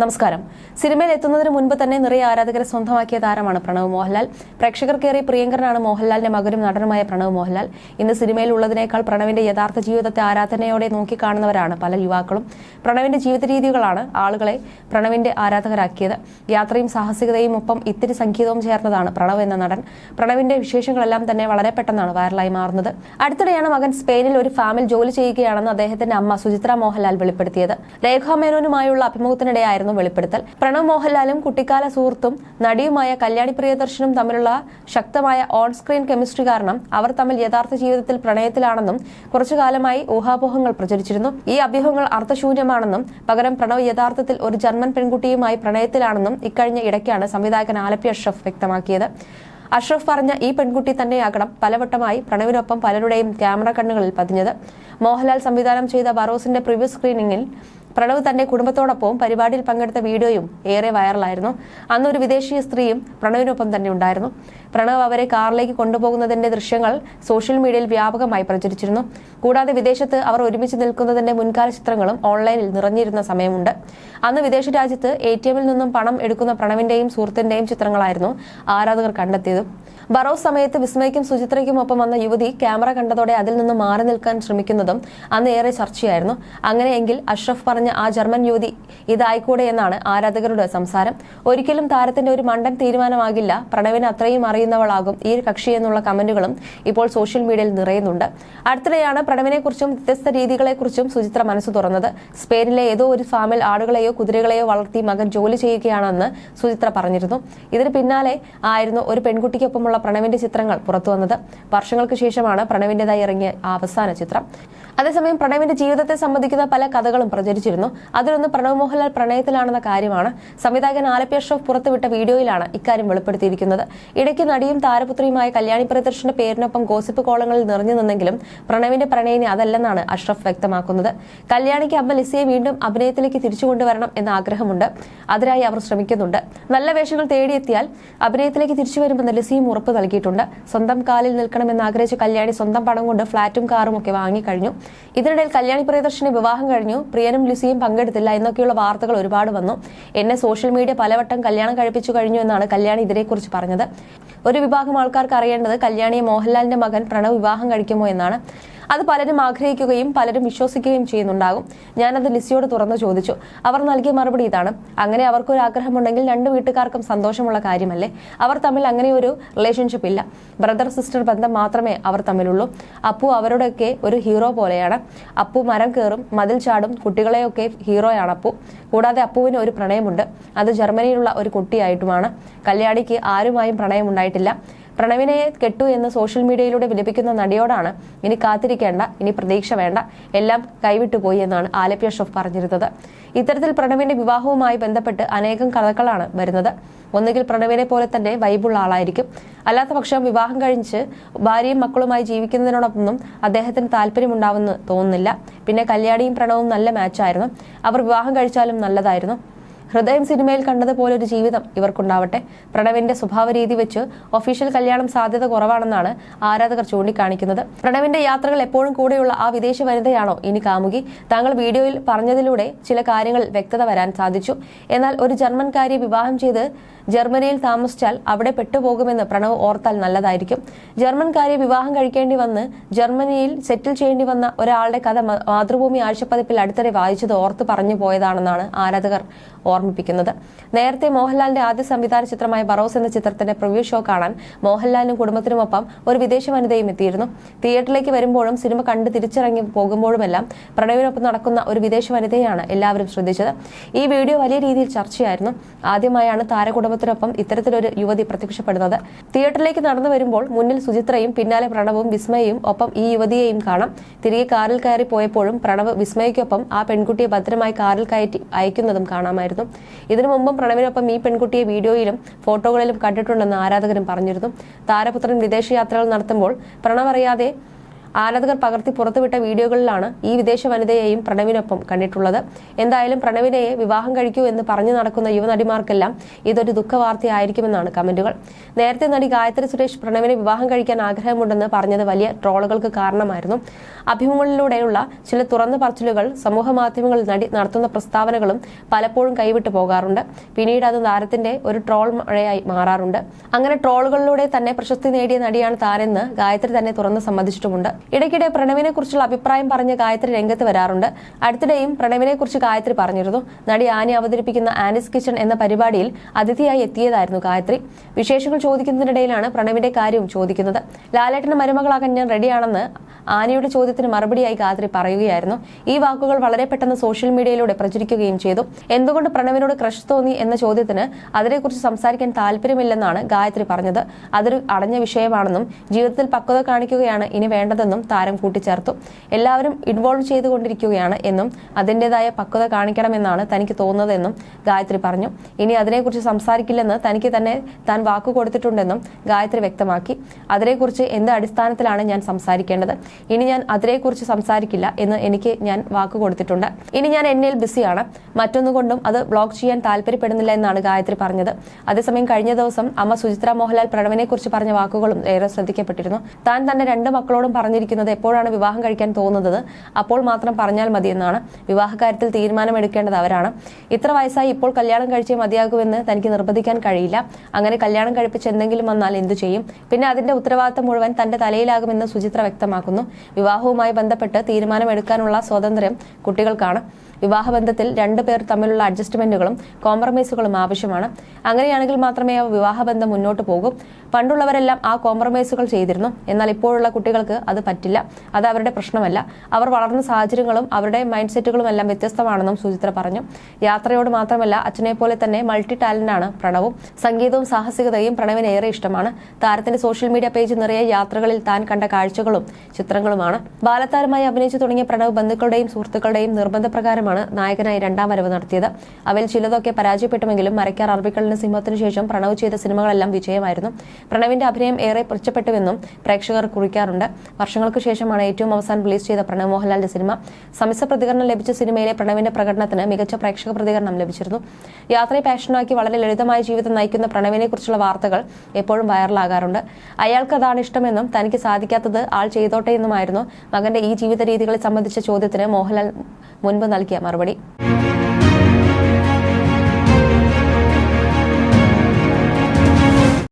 നമസ്കാരം. സിനിമയിൽ എത്തുന്നതിന് മുൻപ് തന്നെ നിറയെ ആരാധകരെ സ്വന്തമാക്കിയ താരമാണ് പ്രണവ് മോഹൻലാൽ. പ്രേക്ഷകർക്കേറെ പ്രിയങ്കരനാണ് മോഹൻലാലിന്റെ മകനും നടനുമായ പ്രണവ് മോഹൻലാൽ. ഇന്ന് സിനിമയിൽ ഉള്ളതിനേക്കാൾ പ്രണവിന്റെ യഥാർത്ഥ ജീവിതത്തെ ആരാധനയോടെ നോക്കിക്കാണുന്നവരാണ് പല യുവാക്കളും. പ്രണവിന്റെ ജീവിത രീതികളാണ് ആളുകളെ പ്രണവിന്റെ ആരാധകരാക്കിയത്. യാത്രയും സാഹസികതയും ഒപ്പം ഇത്തിരി സംഗീതവും ചേർന്നതാണ് പ്രണവ് എന്ന നടൻ. പ്രണവിന്റെ വിശേഷങ്ങളെല്ലാം തന്നെ വളരെ പെട്ടെന്നാണ് വൈറലായി മാറുന്നത്. അടുത്തിടെയാണ് മകൻ സ്പെയിനിൽ ഒരു ഫാമിൽ ജോലി ചെയ്യുകയാണെന്ന് അദ്ദേഹത്തിന്റെ അമ്മ സുചിത്ര മോഹൻലാൽ വെളിപ്പെടുത്തിയത്. രേഖാ മേനോനുമായുള്ള അഭിമുഖത്തിനിടെയായിരുന്നു വെളിപ്പെടുത്തൽ. പ്രണവ് മോഹൻലാലും കുട്ടിക്കാല സുഹൃത്തും നടിയുമായ കല്യാണി പ്രിയദർശനും തമ്മിലുള്ള ശക്തമായ ഓൺ സ്ക്രീൻ കെമിസ്ട്രി കാരണം അവർ തമ്മിൽ യഥാർത്ഥ ജീവിതത്തിൽ പ്രണയത്തിലാണെന്നും കുറച്ചു കാലമായി ഊഹാപോഹങ്ങൾ പ്രചരിച്ചിരുന്നു. ഈ അഭ്യൂഹങ്ങൾ അർത്ഥശൂന്യമാണെന്നും പകരം പ്രണവ് യഥാർത്ഥത്തിൽ ഒരു ജർമ്മൻ പെൺകുട്ടിയുമായി പ്രണയത്തിലാണെന്നും ഇക്കഴിഞ്ഞ ഇടയ്ക്കാണ് സംവിധായകൻ ആലപ്പി അഷ്റഫ് വ്യക്തമാക്കിയത്. അഷ്റഫ് പറഞ്ഞ ഈ പെൺകുട്ടി തന്നെയാകണം പലവട്ടമായി പ്രണവിനൊപ്പം പലരുടെയും ക്യാമറ കണ്ണുകളിൽ പതിഞ്ഞത്. മോഹൻലാൽ സംവിധാനം ചെയ്ത ബറോസിന്റെ പ്രിവ്യൂ സ്ക്രീനിങ്ങിൽ പ്രണവ് തന്റെ കുടുംബത്തോടൊപ്പം പരിപാടിയിൽ പങ്കെടുത്ത വീഡിയോയും ഏറെ വൈറലായിരുന്നു. അന്ന് ഒരു വിദേശീയ സ്ത്രീയും പ്രണവിനൊപ്പം തന്നെ ഉണ്ടായിരുന്നു. പ്രണവ് അവരെ കാറിലേക്ക് കൊണ്ടുപോകുന്നതിന്റെ ദൃശ്യങ്ങൾ സോഷ്യൽ മീഡിയയിൽ വ്യാപകമായി പ്രചരിച്ചിരുന്നു. കൂടാതെ വിദേശത്ത് അവർ ഒരുമിച്ച് നിൽക്കുന്നതിന്റെ മുൻകാല ചിത്രങ്ങളും ഓൺലൈനിൽ നിറഞ്ഞിരുന്ന സമയമുണ്ട്. അന്ന് വിദേശ രാജ്യത്ത് എ ടി എമ്മിൽ നിന്നും പണം എടുക്കുന്ന പ്രണവിന്റെയും സുഹൃത്തിന്റെയും ചിത്രങ്ങളായിരുന്നു ആരാധകർ കണ്ടെത്തിയത്. ബറോസ് സമയത്ത് വിസ്മയ്ക്കും സുചിത്രയ്ക്കും ഒപ്പം വന്ന യുവതി ക്യാമറ കണ്ടതോടെ അതിൽ നിന്ന് മാറി നിൽക്കാൻ ശ്രമിക്കുന്നതും അന്ന് ഏറെ ചർച്ചയായിരുന്നു. അങ്ങനെയെങ്കിൽ അഷ്റഫ് പറഞ്ഞ ആ ജർമ്മൻ യുവതി ഇതായിക്കൂടെ എന്നാണ് ആരാധകരുടെ സംസാരം. ഒരിക്കലും താരത്തിന്റെ ഒരു മണ്ടൻ തീരുമാനമാകില്ല. പ്രണവിന് അത്രയും അറിയുന്നവളാകും ഈ കക്ഷി എന്നുള്ള കമന്റുകളും ഇപ്പോൾ സോഷ്യൽ മീഡിയയിൽ നിറയുന്നുണ്ട്. അടുത്തിടെയാണ് പ്രണവിനെക്കുറിച്ചും വ്യത്യസ്ത രീതികളെക്കുറിച്ചും സുചിത്ര മനസ്സ് തുറന്നത്. സ്പെയിനിലെ ഏതോ ഒരു ഫാമിൽ ആടുകളെയോ കുതിരകളെയോ വളർത്തി മകൻ ജോലി ചെയ്യുകയാണെന്ന് സുചിത്ര പറഞ്ഞിരുന്നു. ഇതിന് പിന്നാലെ ആയിരുന്നു ഒരു പെൺകുട്ടിക്കൊപ്പമുള്ള പ്രണവിന്റെ ചിത്രങ്ങൾ പുറത്തുവന്നത്. വർഷങ്ങൾക്ക് ശേഷമാണ് പ്രണവിന്റേതായി ഇറങ്ങിയ അവസാന ചിത്രം. അതേസമയം പ്രണവിന്റെ ജീവിതത്തെ സംബന്ധിക്കുന്ന പല കഥകളും പ്രചരിച്ചിരുന്നു. അതിലൊന്ന് പ്രണവ് മോഹൻലാൽ പ്രണയത്തിലാണെന്ന കാര്യമാണ്. സംവിധായകൻ ആലപ്പി അഷ്റഫ് പുറത്തുവിട്ട വീഡിയോയിലാണ് ഇക്കാര്യം വെളിപ്പെടുത്തിയിരിക്കുന്നത്. ഇടയ്ക്ക് നടിയും താരപുത്രിയുമായ കല്യാണി പ്രിയദർശന്റെ പേരിനൊപ്പം ഗോസിപ്പ് കോളങ്ങളിൽ നിറഞ്ഞു നിന്നെങ്കിലും പ്രണവിന്റെ പ്രണയിനി അതല്ലെന്നാണ് അഷ്റഫ് വ്യക്തമാക്കുന്നത്. കല്യാണിക്ക് അമ്മ ലിസിയെ വീണ്ടും അഭിനയത്തിലേക്ക് തിരിച്ചു കൊണ്ടുവരണം എന്ന ആഗ്രഹമുണ്ട്. അതിനായി അവർ ശ്രമിക്കുന്നുണ്ട്. നല്ല വേഷങ്ങൾ തേടിയെത്തിയാൽ അഭിനയത്തിലേക്ക് തിരിച്ചു വരുമെന്ന് ലിസിയും ഉറപ്പ് നൽകിയിട്ടുണ്ട്. സ്വന്തം കാലിൽ നിൽക്കണമെന്ന് ആഗ്രഹിച്ച കല്യാണി സ്വന്തം പണം കൊണ്ട് ഫ്ളാറ്റും കാറും ഒക്കെ വാങ്ങിക്കഴിഞ്ഞു. ഇതിനിടയിൽ കല്യാണി പ്രിയദർശന് വിവാഹം കഴിഞ്ഞു. പ്രിയനും ലിസിയും പങ്കെടുത്തില്ല എന്നൊക്കെയുള്ള വാർത്തകൾ ഒരുപാട് വന്നു. എന്നെ സോഷ്യൽ മീഡിയ പലവട്ടം കല്യാണം കഴിപ്പിച്ചു കഴിഞ്ഞു എന്നാണ് കല്യാണി ഇതിനെക്കുറിച്ച് പറഞ്ഞത്. ഒരു വിഭാഗം ആൾക്കാർക്ക് അറിയേണ്ടത് കല്യാണിയെ മോഹൻലാലിന്റെ മകൻ പ്രണവ് വിവാഹം കഴിക്കുമോ എന്നാണ്. അത് പലരും ആഗ്രഹിക്കുകയും പലരും വിശ്വസിക്കുകയും ചെയ്യുന്നുണ്ടാകും. ഞാനത് ലിസിയോട് തുറന്നു ചോദിച്ചു. അവർ നൽകിയ മറുപടി ഇതാണ്. അങ്ങനെ അവർക്കൊരു ആഗ്രഹമുണ്ടെങ്കിൽ രണ്ട് വീട്ടുകാർക്കും സന്തോഷമുള്ള കാര്യമല്ലേ? അവർ തമ്മിൽ അങ്ങനെ ഒരു റിലേഷൻഷിപ്പ് ഇല്ല. ബ്രദർ സിസ്റ്റർ ബന്ധം മാത്രമേ അവർ തമ്മിലുള്ളൂ. അപ്പു അവരുടെയൊക്കെ ഒരു ഹീറോ പോലെയാണ്. അപ്പു മരം കയറും മതിൽ ചാടും കുട്ടികളെയൊക്കെ ഹീറോയാണ് അപ്പു. കൂടാതെ അപ്പുവിന് ഒരു പ്രണയമുണ്ട്. അത് ജർമ്മനിയിലുള്ള ഒരു കുട്ടിയായിട്ടുമാണ്. കല്യാണിക്ക് ആരുമായും പ്രണയമുണ്ടായിട്ടില്ല. പ്രണവിനെ കെട്ടു എന്ന് സോഷ്യൽ മീഡിയയിലൂടെ വിലപിക്കുന്ന നടിയോടാണ് ഇനി കാത്തിരിക്കേണ്ട ഇനി പ്രതീക്ഷ വേണ്ട. എല്ലാം കൈവിട്ടു പോയി എന്നാണ് ആലപ്പി ഷെഫ് പറഞ്ഞിരുന്നത്. ഇത്തരത്തിൽ പ്രണവിന്റെ വിവാഹവുമായി ബന്ധപ്പെട്ട് അനേകം കഥകളാണ് വരുന്നത്. ഒന്നുകിൽ പ്രണവിനെ പോലെ തന്നെ വൈബുള്ള ആളായിരിക്കും. അല്ലാത്ത പക്ഷം വിവാഹം കഴിച്ച് ഭാര്യയും മക്കളുമായി ജീവിക്കുന്നതിനോടൊപ്പം അദ്ദേഹത്തിന് താല്പര്യമുണ്ടാവുമെന്ന് തോന്നുന്നില്ല. പിന്നെ കല്യാണിയും പ്രണവും നല്ല മാച്ചായിരുന്നു അവർ വിവാഹം കഴിച്ചാലും നല്ലതായിരുന്നു. ഹൃദയം സിനിമയിൽ കണ്ടതുപോലെ ഒരു ജീവിതം ഇവർക്കുണ്ടാവട്ടെ. പ്രണവിന്റെ സ്വഭാവ രീതി വെച്ച് ഒഫീഷ്യൽ കല്യാണം സാധ്യത കുറവാണെന്നാണ് ആരാധകർ ചൂണ്ടിക്കാണിക്കുന്നത്. പ്രണവിന്റെ യാത്രകൾ എപ്പോഴും കൂടെയുള്ള ആ വിദേശ വനിതയാണോ ഇനി കാമുകി? താങ്കൾ വീഡിയോയിൽ പറഞ്ഞതിലൂടെ ചില കാര്യങ്ങൾ വ്യക്തത വരാൻ സാധിച്ചു. എന്നാൽ ഒരു ജർമ്മൻകാരിയെ വിവാഹം ചെയ്ത് ജർമ്മനിയിൽ താമസിച്ചാൽ അവിടെ പെട്ടുപോകുമെന്ന് പ്രണവ് ഓർത്താൽ നല്ലതായിരിക്കും. ജർമ്മൻകാരിയെ വിവാഹം കഴിക്കേണ്ടി വന്ന് ജർമ്മനിയിൽ സെറ്റിൽ ചെയ്യേണ്ടി വന്ന ഒരാളുടെ കഥ മാതൃഭൂമി ആഴ്ചപ്പതിപ്പിൽ അടുത്തിടെ വായിച്ചത് ഓർത്ത് പറഞ്ഞു പോയതാണെന്നാണ് ആരാധകർ ഓർമ്മിപ്പിക്കുന്നത്. നേരത്തെ മോഹൻലാലിന്റെ ആദ്യ സംവിധാന ചിത്രമായ ബറോസ് എന്ന ചിത്രത്തിന്റെ പ്രിവ്യൂ ഷോ കാണാൻ മോഹൻലാലിനും കുടുംബത്തിനുമൊപ്പം ഒരു വിദേശ വനിതയും എത്തിയിരുന്നു. തിയേറ്ററിലേക്ക് വരുമ്പോഴും സിനിമ കണ്ട് തിരിച്ചിറങ്ങി പോകുമ്പോഴുമെല്ലാം പ്രണവിനൊപ്പം നടക്കുന്ന ഒരു വിദേശ വനിതയാണ് എല്ലാവരും ശ്രദ്ധിച്ചത്. ഈ വീഡിയോ വലിയ രീതിയിൽ ചർച്ചയായിരുന്നു. ആദ്യമായാണ് താരകുടുംബത്തിനൊപ്പം ഇത്തരത്തിലൊരു യുവതി പ്രത്യക്ഷപ്പെടുന്നത്. തിയേറ്ററിലേക്ക് നടന്നു വരുമ്പോൾ മുന്നിൽ സുചിത്രയും പിന്നാലെ പ്രണവും വിസ്മയയും ഒപ്പം ഈ യുവതിയെയും കാണാം. തിരികെ കാറിൽ കയറി പോയപ്പോഴും പ്രണവ് വിസ്മയയ്ക്കൊപ്പം ആ പെൺകുട്ടിയെ ഭദ്രമായി കാറിൽ കയറ്റി അയക്കുന്നതും കാണാമായിരുന്നു. ഇതിനു മുമ്പും പ്രണവിനൊപ്പം ഈ പെൺകുട്ടിയെ വീഡിയോയിലും ഫോട്ടോകളിലും കണ്ടിട്ടുണ്ടെന്ന് ആരാധകരും പറഞ്ഞിരുന്നു. താരപുത്രൻ വിദേശയാത്രകൾ നടത്തുമ്പോൾ പ്രണവ് അറിയാതെ ആരാധകർ പകർത്തി പുറത്തുവിട്ട വീഡിയോകളിലാണ് ഈ വിദേശ വനിതയെയും പ്രണവിനൊപ്പം കണ്ടിട്ടുള്ളത്. എന്തായാലും പ്രണവിനെയെ വിവാഹം കഴിക്കൂ എന്ന് പറഞ്ഞു നടക്കുന്ന യുവനടിമാർക്കെല്ലാം ഇതൊരു ദുഃഖവാർത്തയായിരിക്കുമെന്നാണ് കമന്റുകൾ. നേരത്തെ നടി ഗായത്രി സുരേഷ് പ്രണവിനെ വിവാഹം കഴിക്കാൻ ആഗ്രഹമുണ്ടെന്ന് പറഞ്ഞത് വലിയ ട്രോളുകൾക്ക് കാരണമായിരുന്നു. അഭിമുഖങ്ങളിലൂടെയുള്ള ചില തുറന്ന പറച്ചിലുകൾ സമൂഹ മാധ്യമങ്ങളിൽ നടി നടത്തുന്ന പ്രസ്താവനകളും പലപ്പോഴും കൈവിട്ടു പോകാറുണ്ട്. പിന്നീട് അത് താരത്തിന്റെ ഒരു ട്രോൾ മഴയായി മാറാറുണ്ട്. അങ്ങനെ ട്രോളുകളിലൂടെ തന്നെ പ്രശസ്തി നേടിയ നടിയാണ് താരെന്ന് ഗായത്രി തന്നെ തുറന്ന് സമ്മതിച്ചിട്ടുമുണ്ട്. ഇടയ്ക്കിടെ പ്രണവിനെ കുറിച്ചുള്ള അഭിപ്രായം പറഞ്ഞ് ഗായത്രി രംഗത്ത് വരാറുണ്ട്. അടുത്തിടെയും പ്രണവിനെ കുറിച്ച് ഗായത്രി പറഞ്ഞിരുന്നു. നടി ആനി അവതരിപ്പിക്കുന്ന ആനിസ് കിച്ചൺ എന്ന പരിപാടിയിൽ അതിഥിയായി എത്തിയതായിരുന്നു ഗായത്രി. വിശേഷങ്ങൾ ചോദിക്കുന്നതിനിടയിലാണ് പ്രണവിന്റെ കാര്യവും ചോദിക്കുന്നത്. ലാലേട്ടന്റെ മരുമകളാകാൻ ഞാൻ റെഡിയാണെന്ന് ആനയുടെ ചോദ്യത്തിന് മറുപടിയായി ഗായത്രി പറയുകയായിരുന്നു. ഈ വാക്കുകൾ വളരെ പെട്ടെന്ന് സോഷ്യൽ മീഡിയയിലൂടെ പ്രചരിക്കുകയും ചെയ്തു. എന്തുകൊണ്ട് പ്രണവിനോട് ക്രഷ് തോന്നി എന്ന ചോദ്യത്തിന് അതിനെക്കുറിച്ച് സംസാരിക്കാൻ താല്പര്യമില്ലെന്നാണ് ഗായത്രി പറഞ്ഞത്. അതൊരു അടഞ്ഞ വിഷയമാണെന്നും ജീവിതത്തിൽ പക്വത കാണിക്കുകയാണ് ഇനി വേണ്ടതെന്നും താരം കൂട്ടിച്ചേർത്തു. എല്ലാവരും ഇൻവോൾവ് ചെയ്തുകൊണ്ടിരിക്കുകയാണ് എന്നും അതിന്റെതായ പക്വത കാണിക്കണമെന്നാണ് തനിക്ക് തോന്നുന്നതെന്നും ഗായത്രി പറഞ്ഞു. ഇനി അതിനെക്കുറിച്ച് സംസാരിക്കില്ലെന്ന് തനിക്ക് തന്നെ താൻ വാക്കു കൊടുത്തിട്ടുണ്ടെന്നും ഗായത്രി വ്യക്തമാക്കി. അതിനെക്കുറിച്ച് എന്ത് അടിസ്ഥാനത്തിലാണ് ഞാൻ സംസാരിക്കേണ്ടത്? ഇനി ഞാൻ അതിനെക്കുറിച്ച് സംസാരിക്കില്ല എന്ന് എനിക്ക് ഞാൻ വാക്കു കൊടുത്തിട്ടുണ്ട്. ഇനി ഞാൻ എന്നിൽ ബിസിയാണ്. മറ്റൊന്നുകൊണ്ടും അത് ബ്ലോക്ക് ചെയ്യാൻ താല്പര്യപ്പെടുന്നില്ല എന്നാണ് ഗായത്രി പറഞ്ഞത്. അതേസമയം കഴിഞ്ഞ ദിവസം അമ്മ സുചിത്ര മോഹൻലാൽ പ്രണവിനെ കുറിച്ച് പറഞ്ഞ വാക്കുകളും ഏറെ ശ്രദ്ധിക്കപ്പെട്ടിരുന്നു. താൻ തന്റെ രണ്ട് മക്കളോടും പറഞ്ഞിരിക്കുന്നത് എപ്പോഴാണ് വിവാഹം കഴിക്കാൻ തോന്നുന്നത്? അപ്പോൾ മാത്രം പറഞ്ഞാൽ മതിയെന്നാണ് വിവാഹകാര്യത്തിൽ തീരുമാനമെടുക്കേണ്ടത് അവരാണ്. ഇത്ര വയസ്സായി ഇപ്പോൾ കല്യാണം കഴിച്ചേ മതിയാകുമെന്ന് തനിക്ക് നിർബന്ധിക്കാൻ കഴിയില്ല. അങ്ങനെ കല്യാണം കഴിപ്പിച്ച് എന്തെങ്കിലും വന്നാൽ എന്തു ചെയ്യും? പിന്നെ അതിന്റെ ഉത്തരവാദിത്തം മുഴുവൻ തന്റെ തലയിലാകുമെന്ന് സുചിത്ര വ്യക്തമാക്കുന്നു. വിവാഹവുമായി ബന്ധപ്പെട്ട് തീരുമാനമെടുക്കാനുള്ള സ്വാതന്ത്ര്യം കുട്ടികൾക്കാണ്. വിവാഹബന്ധത്തിൽ രണ്ടു പേർ തമ്മിലുള്ള അഡ്ജസ്റ്റ്മെന്റുകളും കോംപ്രമൈസുകളും ആവശ്യമാണ്. അങ്ങനെയാണെങ്കിൽ മാത്രമേ ആ വിവാഹബന്ധം മുന്നോട്ട് പോകൂ. പണ്ടുള്ളവരെല്ലാം ആ കോംപ്രമൈസുകൾ ചെയ്തിരുന്നു. എന്നാൽ ഇപ്പോഴുള്ള കുട്ടികൾക്ക് അത് പറ്റില്ല. അത് അവരുടെ പ്രശ്നമല്ല. അവർ വളർന്ന സാഹചര്യങ്ങളും അവരുടെ മൈൻഡ് സെറ്റുകളും എല്ലാം വ്യത്യസ്തമാണെന്നും സുചിത്ര പറഞ്ഞു. യാത്രയോട് മാത്രമല്ല അച്ഛനെ പോലെ തന്നെ മൾട്ടി ടാലന്റ് ആണ് പ്രണവും. സംഗീതവും സാഹസികതയും പ്രണവിന് ഏറെ ഇഷ്ടമാണ്. താരത്തിന്റെ സോഷ്യൽ മീഡിയ പേജ് നിറയെ യാത്രകളിൽ താൻ കണ്ട കാഴ്ചകളും ചിത്രങ്ങളുമാണ്. ബാലതാരമായി അഭിനയിച്ചു തുടങ്ങിയ പ്രണവ് ബന്ധുക്കളുടെയും സുഹൃത്തുക്കളുടെയും നിർബന്ധപ്രകാരമാണ് നായകനായി രണ്ടാം വരവ് നടത്തിയത്. അവയിൽ ചിലതൊക്കെ പരാജയപ്പെട്ടുമെങ്കിലും മരക്കാർ അറബിക്കലിന് സിംഹത്തിനു ശേഷം പ്രണവ് ചെയ്ത സിനിമകളെല്ലാം വിജയമായിരുന്നു. പ്രണവിന്റെ അഭിനയം ഏറെ മെച്ചപ്പെട്ടുവെന്നും പ്രേക്ഷകർ കുറിക്കാറുണ്ട്. വർഷങ്ങൾക്ക് ശേഷമാണ് ഏറ്റവും അവസാനം റിലീസ് ചെയ്ത പ്രണവ് മോഹൻലാലിന്റെ സിനിമ. സമ്മിശ്ര പ്രതികരണം ലഭിച്ച സിനിമയിലെ പ്രണവിന്റെ പ്രകടനത്തിന് മികച്ച പ്രേക്ഷക പ്രതികരണം ലഭിച്ചിരുന്നു. യാത്രയെ പാഷനാക്കി വളരെ ലളിതമായ ജീവിതം നയിക്കുന്ന പ്രണവിനെ കുറിച്ചുള്ള വാർത്തകൾ എപ്പോഴും വൈറലാകാറുണ്ട്. അയാൾക്ക് അതാണ് ഇഷ്ടമെന്നും തനിക്ക് സാധിക്കാത്തത് ആൾ ചെയ്തോട്ടെ എന്നുമായിരുന്നു മകന്റെ ഈ ജീവിത രീതികളെ സംബന്ധിച്ച ചോദ്യത്തിന് മോഹൻലാൽ മുൻപ് നൽകിയ മറുപടി.